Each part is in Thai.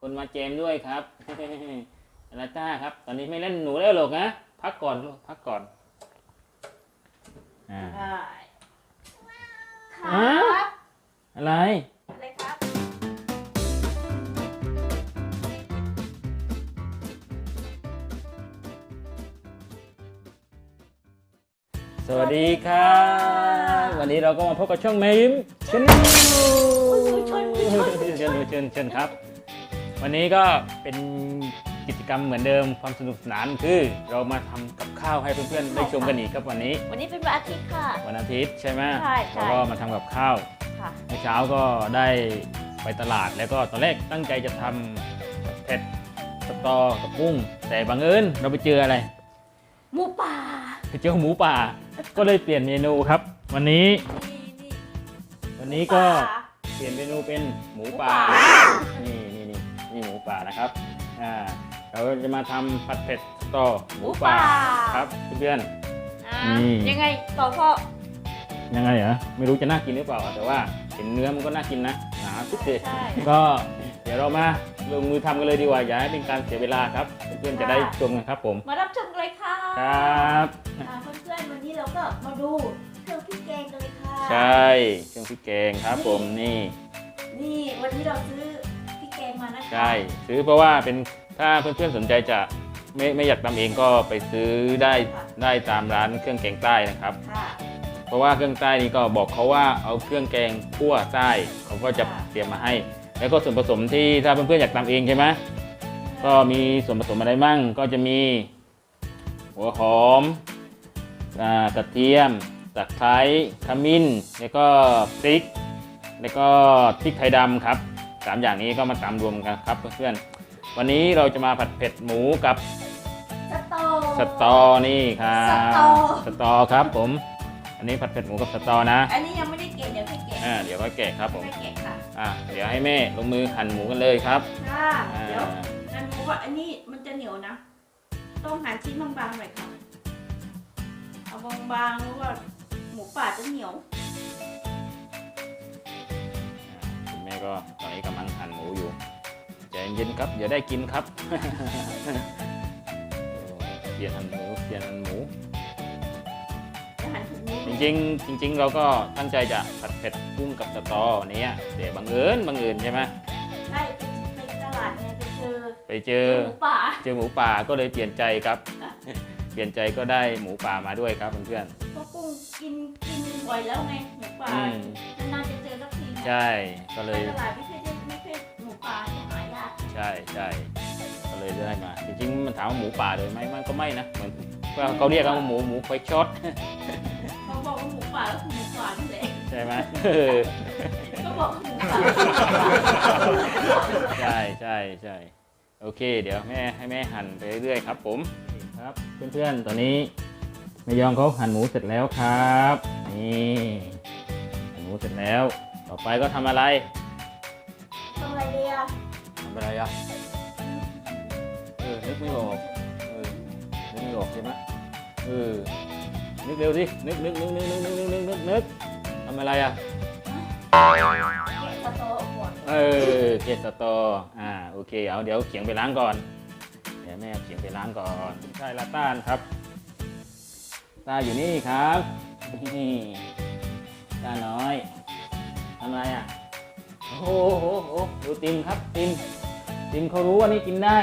คนมาเจมด้วยครับลาต้าครับ ตอนนี้ไม่เล่นหนูแล้วหรอกนะ พักก่อนลูกพักก่อนอ่าได้คฮะรับอะไร อะไรครับ สวัสดีครับ วันนี้เราก็มาพบกับช่องแมยิ้มชนเชิญเชิญเชิญเชิญครับ วันนี้ก็เป็นกิจกรรมเหมือนเดิมความสนุกสนานคือเรามาทำกับข้าวให้เพื่อนๆได้ชมกันอีกครับวันนี้ วันนี้เป็นวันอาทิตย์ค่ะ วันอาทิตย์ใช่ไหมใช่ใช่ เราก็มาทำกับข้าวค่ะ เมื่อเช้าก็ได้ไปตลาดแล้วก็ตอนแรกตั้งใจจะทำเผ็ดสตอกับกุ้ง แต่บังเอิญเราไปเจออะไร หมูป่าไปเจอหมูป่า ก็เลยเปลี่ยนเมนูครับ วันนี้นี่นี่วันนี้ก็ป่าเปลี่ยนเมนูเป็นหมูป่าหมูป่านี่นี่ นี่นี่หมูป่านะครับอ่าเราจะมาทำผัดเผ็ดสตอหมูป่าครับเพื่อน อ่านี่ยังไงต่อพ่อๆยังไงเหรอไม่รู้จะน่ากินหรือเปล่าแต่ว่าเห็นเนื้อมันก็น่ากินนะหนาสุดเลย ใช่ ก็เดี๋ยวเรามาลงมือทำกันเลยดีกว่าอย่าให้เป็นการเสียเวลาครับ เพื่อนๆจะได้ชมกันครับผม มารับชมกันเลยค่ะครับอ่าเพื่อนๆวันนี้เราก็มาดูเครื่องพริกแกงกันเลยค่ะ ใช่เครื่องพริกแกงครับผมนี่ นี่วันนี้เราซื้อพริกแกงมา นะคะใช่ซื้อเพราะว่าเป็นถ้าเพื่อนๆสนใจจะไม่ไม่อยากทำเองก็ไปซื้อได้ได้ตามร้านเครื่องแกงใต้นะครับ ค่ะ เพราะว่าเครื่องใต้นี่ก็บอกเขาว่าเอาเครื่องแกงคั่วใต้เขาก็จะเตรียมมาให้ แล้วก็ส่วนผสมที่ถ้าเพื่อนๆอยากทำเองใช่ไหมก็มีส่วนผสมอะไรบ้างก็จะมี หัวหอมอ่ากระเทียมตะไคร้ขมิ้น แล้วก็พริก แล้วก็พริกไทยดำครับ สามอย่างนี้ก็มาตำรวมกันครับเพื่อนๆวันนี้เราจะมาผัดเผ็ดหมูกับสตอสตอนี่ครับสตอสตอครับผม อันนี้ผัดเผ็ดหมูกับสตอนะ อันนี้ยังไม่ได้เกะเดี๋ยวให้เกะอ่าเดี๋ยวก็แกะครับผมให้เกะค่ะอ่าเดี๋ยวให้แม่ลงมือหั่นหมูกันเลยครับค่ะอ่าเดี๋ยวนันรู้ว่าอันนี้มันจะเหนียวนะ ต้องหั่นชิ้นบางๆหน่อยค่ะเอาบางๆเพราะว่าหมูป่าจะเหนียวคุณแม่ก็ตอนนี้ก เย็นๆครับเดี๋ยวได้กินครับเปลี่ยนหั่นหมูเปลี่ยนหั่นหมูจะหั่นถุงนี้จริงๆจริง ๆ เราก็ตั้งใจจะผัดเผ็ดกุ้งกับสตอเนี้ยแต่บังเอิญบังเอิญใช่ไหมใช่ไปตลาดไงไปเจอไปเจอ หมูป่าเจอหมูป่าก็เลยเปลี่ยนใจครับ เปลี่ยนใจก็ได้หมูป่ามาด้วยครับเพื่อนเพราะกุ้งกินกินบ่อยแล้วไงหมูป่าอืมนานๆจะเจอสักทีๆใช่ก็เลไปยตลาดไม่ใช่ไใช่ใช่ก็เลยได้มา จริงๆมันถามว่าหมูป่าเลยไหมมันก็ไม่นะเหมือนว่าเขาเรียกกันว่าหมูหมูควายช็อตเขาบอกว่าหมูป่าก็คือหมูป่านั่นแหละใช่ไหมก็บอกว่าหมูป่าใช่ใช่ใช่โอเค เดี๋ยวแม่ให้แม่หั่นไปเรื่อยๆครับ ผมครับเพื่อนๆตอนนี้แม่ยองเขาหั่นหมูเสร็จแล้วครับนี่หั่นหมูเสร็จแล้ว ต่อไปก็ทำอะไร อะไรอะ เออ นึกไม่ออก เออ นึกไม่ออกใช่ไหมเออ นึกเร็วสิ นึกนึกนึกนึกนึกนึกนึกนึกนึกนึกทำอะไรอะเก็บสตอก่อนเออเกสตออ่า โอเค เอาเดี๋ยวเขียงไปล้างก่อน เดี๋ยวแม่เอาเขียงไปล้างก่อน ใช่ละต้านครับ ตาอยู่นี่ครับนี่ตาน้อย ทำอะไรอะ โอ้โหโอ้โหดูติมครับติม ติมเขารู้ว่านี่กินได้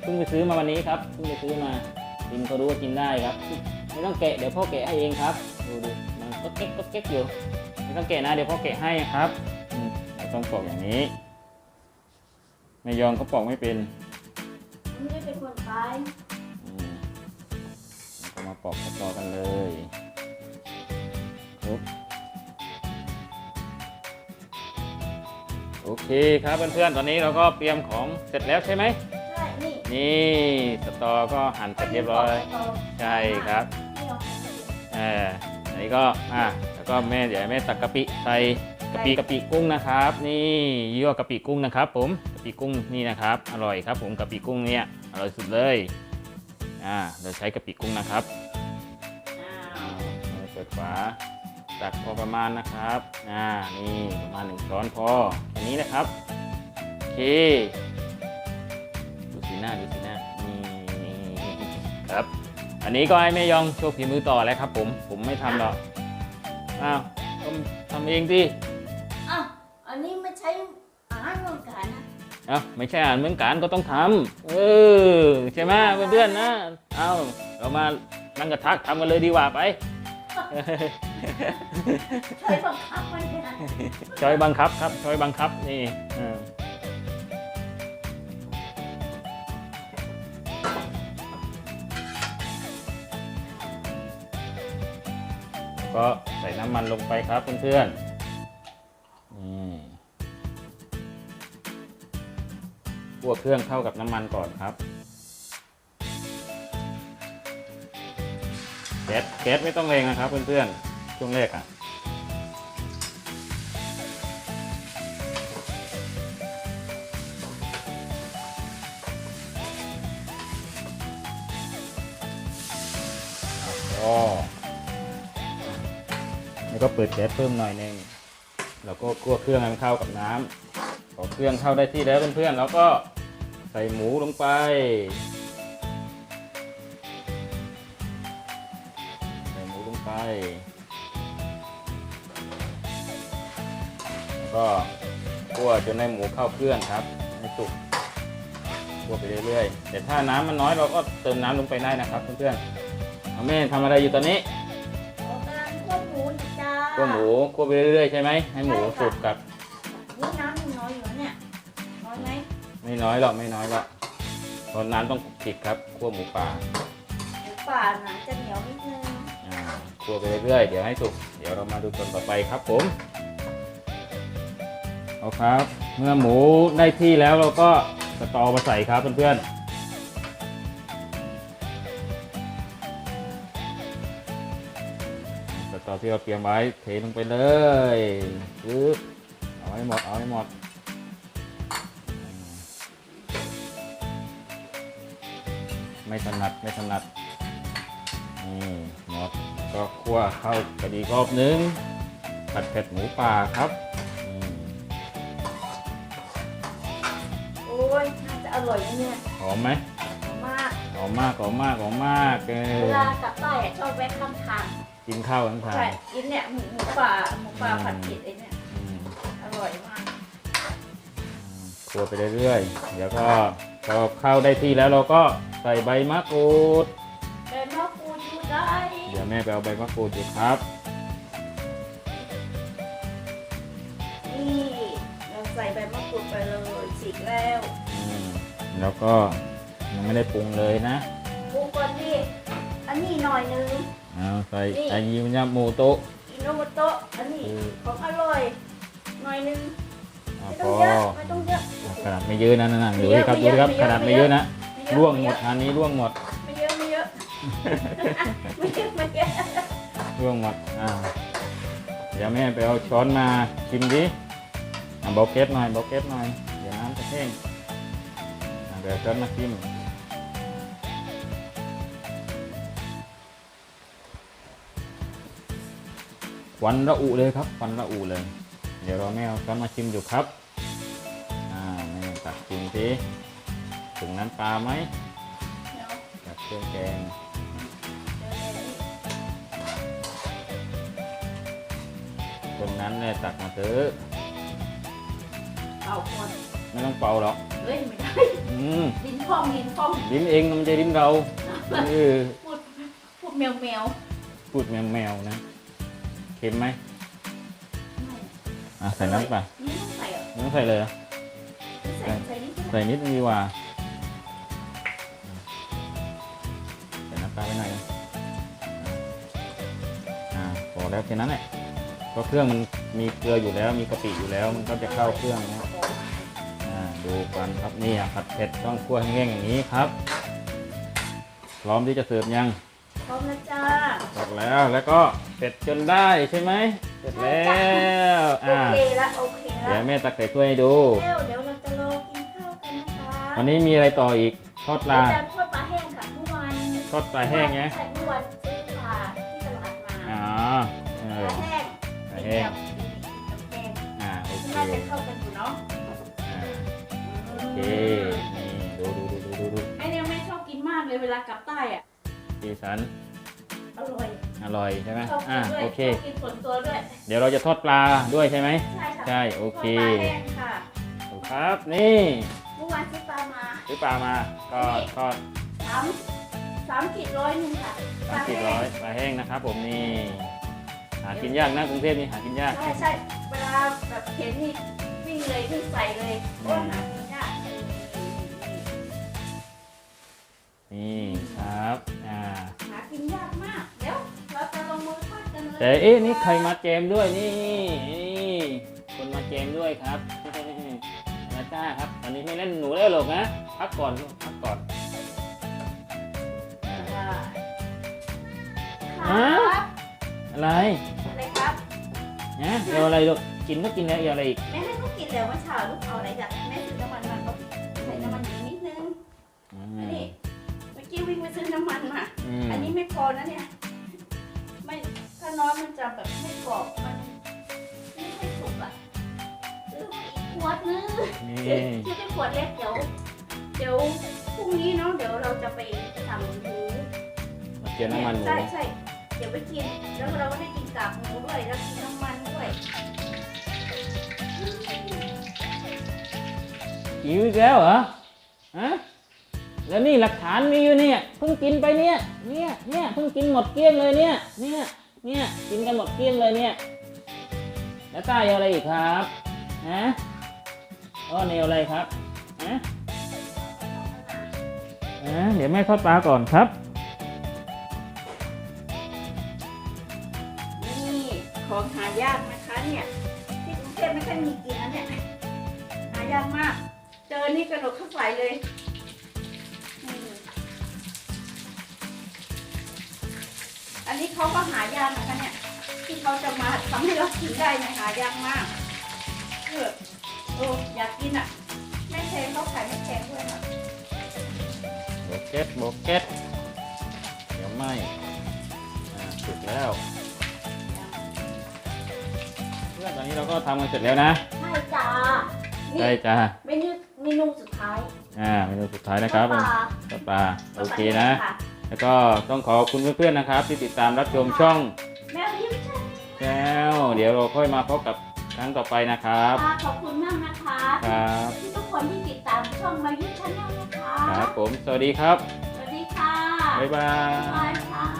เพิ่งไปซื้อมาวันนี้ครับเพิ่งไปซื้อมาติมเขารู้ว่ากินได้ครับ ไม่ต้องแกะเดี๋ยวพ่อแกะให้เองครับดูดูมันก็เก๊กก็เก๊กอยู่ไม่ต้องแกะนะเดี๋ยวพ่อแกะให้ครับอืมเราต้องปอกอย่างนี้ไม่ยอมเขาปอกไม่เป็นไม่ได้เป็นคนตายอืมเราก็มาปอกสตอกันเลยปุ๊บ โอเคครับเพื่อนๆ ตอนนี้เราก็เตรียมของเสร็จแล้วใช่ไหม ใช่นี่นี่สตอก็หั่นเสร็จเรียบร้อย ใช่ครับไม่เอาของมาเดี๋ยวเอออันนี้ก็อะแล้วก็แม่เดี๋ยวให้แม่ตักกะปิใส่กะปิกะปิกุ้งนะครับ นี่ยี่ห้อกะปิกุ้งนะครับ ผมกะปิกุ้งนี่นะครับ อร่อยครับ ผมกะปิกุ้งเนี่ยอร่อยสุดเลยอ่าเราใช้กะปิกุ้งนะครับอ้าวอ่าเปิดฝา ตักพอประมาณนะครับ อ่า นี่ประมาณหนึ่งช้อนพอแค่นี้นะครับ โอเค ดูสีหน้าดูสีหน้า นี่ครับ อันนี้ก็ให้แม่ยองโชว์ฝีมือต่อแล้วครับผม ผมไม่ทำหรอก อ้าวก็ทำเองดิอ้าวอันนี้ไม่ใช่อาหารเหมือนกันนะอ้าวไม่ใช่อาหารเหมือนกันก็ต้องทำเออ ใช่ไหมเพื่อนๆนะ เอาเรามานั่งกระทักทำกันเลยดีกว่าไป ใช้บังคับมันเนี่ยช้อยบังคับครับชอยบังคับนี่อ่าก็ใส่น้ำมันลงไปครับเพื่อนๆนี่คั่วเครื่องเข้ากับน้ำมันก่อนครับแก๊สแก๊สไม่ต้องแรงนะครับเพื่อนๆ ช่วงแรกอะก็แล้วก็เปิดแก๊สเพิ่มหน่อยนึงแล้วก็คั่วเครื่องให้มันเข้ากับน้ำพอเครื่องเข้าได้ที่แล้วเพื่อนๆแล้วก็ใส่หมูลงไป จนให้หมูเข้าเครื่องครับ ให้สุกคั่วไปเรื่อยๆ แต่ถ้าน้ำมันน้อยเราก็เติมน้ำลงไปได้นะครับเพื่อนๆเอาแม่ทำอะไรอยู่ตอนนี้ออกกำลังควบหมูนะจ้าคั่วหมูคั่วไปเรื่อยๆใช่ไหมให้หมูสุกกับนี่น้ำมันน้อยอยู่นะเนี่ยน้อยไหมไม่น้อยหรอกไม่น้อยหรอกตอนน้ำต้องผิดครับคั่วหมูป่าหมูป่าหนังจะเหนียวนิดนึงอ่าคั่วไปเรื่อยๆเดี๋ยวให้สุก เดี๋ยวเรามาดูตอนต่อไปครับผม เอาครับ เมื่อหมูได้ที่แล้วเราก็สตอมาใส่ครับเพื่อนๆสตอที่เราเตรียมไว้เทลงไปเลยปึ๊บเอาให้หมด เอาให้หมด ไม่ถนัด ไม่ถนัด นี่หมด ก็คั่วเข้ากันอีกรอบนึง ผัดเผ็ดหมูป่าครับ ร่อยนะเนี่ยหอมไหมมากหอมมากหอมมากหอมมากเอเวอลากลับใต้อะชอบแวะข้างทางกินข้าวทั้งทางใช่กินเนี่ยหมูหมูป่าหมูป่าผัดเผ็ดไอ้เนี่ยอืมอร่อยมากคั่วไปเรื่อยๆเดี๋ยวก็พอเข้าได้ที่แล้วเราก็ใส่ใบมะกรูดเป็นมะกรูดอยู่ได้ เดี๋ยวแม่ไปเอาใบมะกรูดอยู่ครับ แล้วก็ยังไม่ได้ปรุงเลยนะปรุงก่อนดิอันนี้หน่อยนึง เอาใส่นี่ไอยิมยาหมูโตะอิโนโมโตะอันนี้อืมของอร่อย หน่อยนึงอ่าไม่พต้องอเยอะไม่ต้องเยอะ ขนาดไม่เยอะนะนั่นนะดูดิครับไม่ดูเยดิอะครับไม่เยอะขนาดไม่เยอะนะไม่เยอะ ร่วงหมไเยดอะทานนี้ร่วงหมดไม่เยอะไม่เยอะไม่เยอะไม่เยอะร่วงหมดอ่าเดี๋ยวแม่ไปเอาช้อนมาชิมดิอะเบาเก็ตหน่อยเบาเก็ตหน่อยเดี๋ยวน้ำจะแห้งอะ เดี๋ยวช้อนมาชิมควันระอุเลยครับควันระอุเลย เดี๋ยวเราแม่เอาช้อนมาชิมอยู่ครับ อ่าแม่ตักชิมสิถึงน้ำปลาไหมเดี๋ยวกับเครื่องแกงเดี๋ยวเดี๋ยวนี่คนนั้นเนี่ยตักมาเถอะเอาคนไม่ต้องเป่าหรอก เฮ้ยไม่ได้อืมดินพองดินพองลิ้นเองมันจะลิ้นเราเออพูดพูดแมวแมวพูดแมวแมวๆนะเค็มไหมไม่อะใส่น้ำป่ะนี่ต้องใส่เหรอไม่ต้องใส่เลยเหรอใส่ใส่นี่ใส่นิดนึงดีกว่าใส่น้ำปลาไปหน่อยนะอ่าพอแล้วแค่นั้นแหละเพราะเครื่องมันมีเกลืออยู่แล้วมีกะปิอยู่แล้ว มันก็จะเข้าเครื่องนะอ่า ดูกันครับนี่อะผัดเผ็ดต้องคั่วแห้งๆอย่างนี้ครับ พร้อมที่จะเสิร์ฟยัง พร้อมนะจ้าเสร็จแล้วแล้วก็เสร็จจนได้ใช่ไหมเสร็จแล้วโออ่าเคละโอเคละเดี๋ยวแม่ตักใส่ถ้วยให้ดู เดี๋ยวเดี๋ยวเราจะรอกินข้าวกันนะคะวันนี้มีอะไรต่ออีกทอดปลา จะทอดปลาแห้งค่ะเมื่อวานทอดปลาแห้งไงใช่เมื่อวานซื้อปลาที่ตลาดมาอ๋อเอปอลาแห้งปลาแห้งกับแกงอ่าโอเคน่าจะเข้ากันอยู่ นี่ดูดูดูดูดูดูไอเนี่ยแม่ชอบกินมากเลยเวลากลับใต้อะสีสันอร่อยอร่อยใช่ไหมชอบกิอ่านด้วยโอเค ชอบกินส่วนตัวด้วยเดี๋ยวเราจะทอดปลาด้วยใช่ไหม ใช่ค่ะใช่โอเคทอดปลาแห้งค่ะครับนี่เมื่อวานซื้อปลามาซื้อปลามาก็ทอดสามสามขีดร้อยหนึ่งค่ะปสาลามขีดแห้ร้องยปลาแห้งนะครับ ผมนี่หากินยากนะกรุงเทพนี่หากินยาก ใช่ใช่เวลาแบบเห็นนี่วิ่งเลยวิ่งใส่เลยโอ้หากิน นี่ครับอ่าหากินยากมากเดี๋ยวเราจะลงมือทอดกันเลยแต่เอ๊ะนี่ใครมาแจมด้วยนี่นี่คนมาแจมด้วยครับนาจ้าครับตอนนี้ไม่เล่นหนูแล้วหรอกนะพักก่อนลูกพักก่อนอ่าค่ะครับอะไรอะไรครับนะเอาอะไรลูกกินก็กินแล้วเอาอะไรอีกแม่ให้ลูกกินแล้วเมื่อเช้าลูกเอาอะไรจากแม่ซื้อน้ำมัน น้ำมันมา อืมอันนี้ไม่พอนะเนี่ย ไม่ถ้าน้อยมันจะแบบไม่กรอบมันไม่ค่อยสุกอะซื้อมาอีกขวดนึงนี่ ซื้อเป็นขวดเล็กเดี๋ยวเดี๋ยวพรุ่งนี้เนาะเดี๋ยวเราจะไปทำหมูมาเจียวน้ำมันหมูใช่ใช่เดี๋ยวไปกิน แล้วเราก็ได้กินกากหมูด้วยแล้วกินน้ำมันด้วยหิวอีกแล้วเหรอฮะ แล้วนี่หลักฐานมีอยู่เนี่ยเพิ่งกินไปเนี่ยเนี่ยเนี่ยเพิ่งกินหมดเกลี้ยงเลยเนี่ยเนี่ยเนี่ยกินกันหมดเกลี้ยงเลยเนี่ยแล้วต้าเอาอะไรอีกครับฮะอ้อเนวอะไรครับฮะฮะเดี๋ยวแม่ทอดปลาก่อนครับ นี่ของหายากนะคะเนี่ยที่กรุงเทพไม่ค่อยมีกินนะเนี่ยหายากมาก เจอนี่กระโดดเข้าใส่เลย อันนี้เขาก็หายากนะคะเนี่ย ที่เขาจะมาทำให้เรากินได้เนี่ยหายากมากเออโอ้อยากกินอะไม่แพงเขาขายไม่แพงด้วยค่ะโบเก็ตโบเก็ตเดี๋ยวไหมอ่าสุกแล้วเพื่อนตอนนี้เราก็ทำกันเสร็จแล้วนะใช่จ้านี่ใช่จ้าเมนูเมนูสุดท้ายอ่าเมนูสุดท้ายนะครับปลาทอดปลาโอเคนะ แล้วก็ต้องขอบคุณเพื่อนๆนะครับ ที่ติดตามรับชมช่องแมวยิ้มใช่แล้ว เดี๋ยวเราค่อยมาพบกับครั้งต่อไปนะครับค่ะขอบคุณมากนะคะครับที่ทุกคนที่ติดตามช่องมายุทธชาแนลนะคะครับผมสวัสดีครับ สวัสดีค่ะ บ๊ายบายบ๊ายบายค่ะ